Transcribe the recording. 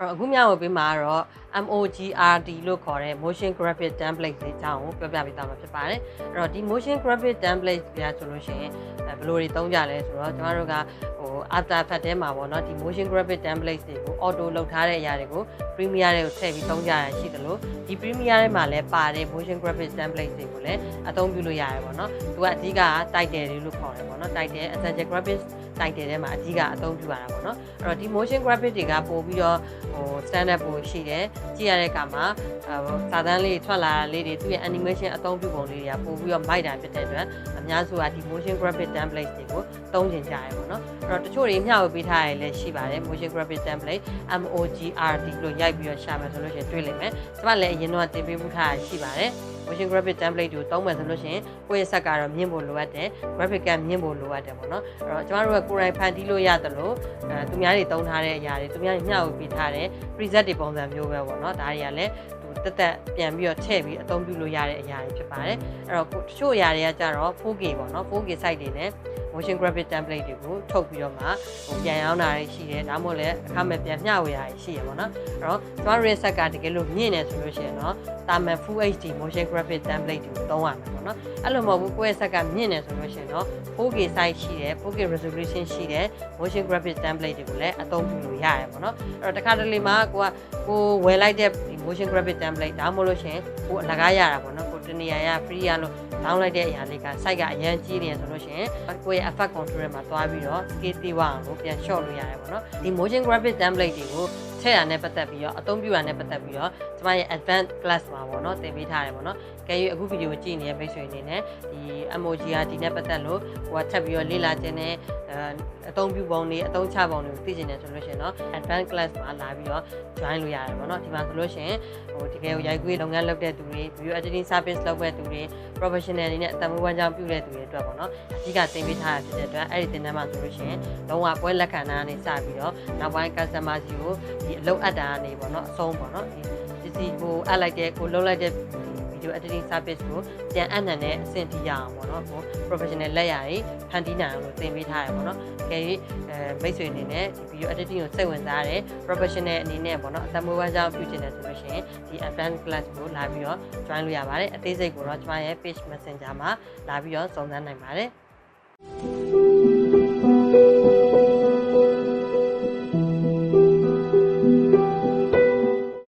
အဲ့တော့အခုမျှဝေပေးမှာကတော့ MOGRT လို့ခေါ်တဲ့ motion graphic template လေးအကြောင်းကိုပြောပြပေးသွားမှာဖြစ်ပါတယ်အဲ့တော့ဒီ motion graphic template ပြဆိုလို့ရှိရင်အဲဘယ်လိုတွေသုံးကြလဲဆိုတော့ကျမတို့ကဟို After Effects ထဲမှာပေါ့နော်ဒီ motion graphic template တွေကို auto လုပ်ထားတဲ့အရာတွေကို Premiere တွေကိုထည့်ပြီးသုံးကြရရှိတယ်လို့ဒီ Premiere ထဲမှာလည်းပါတဲ့ motion graphic template တွေကိုလည်းအသုံးပြုလို့ရတယ်ပေါ့နော်သူကအဓိက title တွေလို့ခေါ်တယ်ပေါ့နော် title essential graphics title ထဲမှာအဓိကအသုံးပြုရတာပေါ့နော်အဲ့တော့ဒီ motion graphic တွေကပို့ပြီးတော့ဟို standard ပို့ရှိတယ်ကြည့်ရတဲ့အခါမှာဟိုစာတန်းလေးထွက်လာတာလေးတွေသူ့ရဲ့ animation အသုံးပြုပုံလေးတွေကပို့ပြီးတော့မိုက်တာဖြစ်တဲ့အတွက်အများစုကဒီ motion graphic template တွေကိုသုံးကျင်ကြရပေါ့နော်အဲ့တော့တချို့တွေမျှဝေပေးထားရလည်းရှိပါတယ် motion graphic template MOGRT လို့ရိုက်ပြီးတော့ရှာမယ်ဆိုလို့ရှိရင်တွေ့လိမ့်မယ်ကျွန်မလည်းအရင်တော့တင်ပေးမှုထားရရှိပါတယ် motion graphic template ကိုသုံးမယ်ဆိုလို့ရှိရင်ကိုယ့်ရဲ့ဆက်ကတော့မြင့်ဖို့လိုအပ်တယ် graphic ကမြင့်ဖို့လိုအပ်တယ်ပေါ့နော်အဲ့တော့ကျမတို့ကကိုယ်တိုင်ဖန်တီးလို့ရတယ်လို့အဲသူများတွေသုံးထားတဲ့အရာတွေသူများတွေမျှဝေပေးထားတဲ့ preset တွေပုံစံမျိုးပဲပေါ့နော်ဒါတွေကလည်းသူတက်တက်ပြန်ပြီးတော့ထည့်ပြီးအသုံးပြုလို့ရတဲ့အရာတွေဖြစ်ပါတယ်အဲ့တော့တချို့အရာတွေကကြတော့ 4K ပေါ့နော် 4K site တွေနဲ့ motion graphic template တွေကိုထုတ်ပြီးတော့မှဟိုပြန်ရောင်းတာတွေရှိတယ်ဒါမှမဟုတ်လည်းအခမဲ့ပြန်မျှဝေတာတွေရှိရပေါ့နော်အဲ့တော့ကျမတို့ရဲ့ဆက်ကတကယ်လို့မြင့်နေဆိုလို့ရှိရင်တော့တာမန် full HD motion graphic template တွေကိုသုံးရမယ်ပေါ့နော်အဲ့လိုမဟုတ်ဘူးကိုယ့်ရဲ့ဆက်ကမြင့်နေဆိုလို့ရှိရင်တော့ 4K size ရှိတယ် 4K resolution ရှိတယ် motion graphic template တွေကိုလည်းအသုံးပြုလို့ရတယ်ပေါ့နော်အဲ့တော့တခါတလေမှာကိုကကိုဝယ်လိုက်တဲ့ဒီ motion graphic template ဒါမှမဟုတ်လို့ရှိရင်ကိုအလကားရတာပေါ့နော်ကိုတနေရာရ free ရလို့ down လိုက်တဲ့အရာလေးက site ကအရန်ကြီးနေရဆိုလို့ရှိရင်ကိုယ့်ရဲ့ effect control မှာသွားပြီးတော့ scale သေးအောင်လို့ပြန် short လို့ရတယ်ပေါ့နော်ဒီ motion graphic template တွေကိုထည့်ရတဲ့ပတ်သက်ပြီးတော့အသုံးပြုရတဲ့ပတ်သက်ပြီးတော့ကျွန်မရဲ့ advanced class မှာပေါ့နော်သင်ပေးထားတယ်ပေါ့နော်ကဲ၍အခုဗီဒီယိုကြည့်နေတဲ့မိတ်ဆွေအနေနဲ့ဒီ MOGRT နဲ့ပတ်သက်လို့ဟိုကထပ်ပြီးတော့လေ့လာခြင်းနဲ့ အဲအသုံးပြုပုံတွေအသုံးချပုံတွေကိုသိချင်တယ်ဆိုလို့ရှိရင်တော့ advanced class မှာလာပြီးတော့ join လို့ရတယ်ပေါ့နော်ဒီမှာဆိုလို့ရှိရင်ဟိုတကယ်ကိုရိုက်ကူးလုပ်ငန်းလုပ်တဲ့သူတွေ video editing service လုပ်တဲ့သူတွေ professional တွေနဲ့အတမွေးဝမ်းကြောင်းပြုတဲ့သူတွေအတွက်ပေါ့နော်အဓိကသင်ပေးထားတာဖြစ်တဲ့အတွက်အဲ့ဒီသင်တန်းမှာဆိုလို့ရှိရင်လုံးဝပွဲလက်ခံတာကနေစပြီးတော့နောက်ပိုင်း customer စီကိုဒီအလုပ်အပ်တာကနေပေါ့နော်အဆုံးပေါ့နော်ဒီပစ္စည်းကိုအပ်လိုက်တဲ့ကိုလုပ်လိုက်တဲ့ video editing service ကိုပြန်အပ်နိုင်တဲ့အဆင့်ထိရအောင်ပေါ့နော်ဟို professional လက်ရာတွေဖန်တီးနိုင်အောင်လို့သင်ပေးထားရပေါ့နော်တကယ်၍အဲမိတ်ဆွေအနေနဲ့ဒီ video editing ကိုစိတ်ဝင်စားတဲ့ professional အနေနဲ့ပေါ့နော်အသက်မွေးဝမ်းကြောင်းပြုချင်တယ်ဆိုလို့ရှိရင်ဒီ advanced class ကိုလာပြီးတော့ join လို့ရပါတယ်အသေးစိတ်ကိုတော့ကျွန်မရဲ့ page messenger မှာလာပြီးတော့စုံစမ်းနိုင်ပါတယ်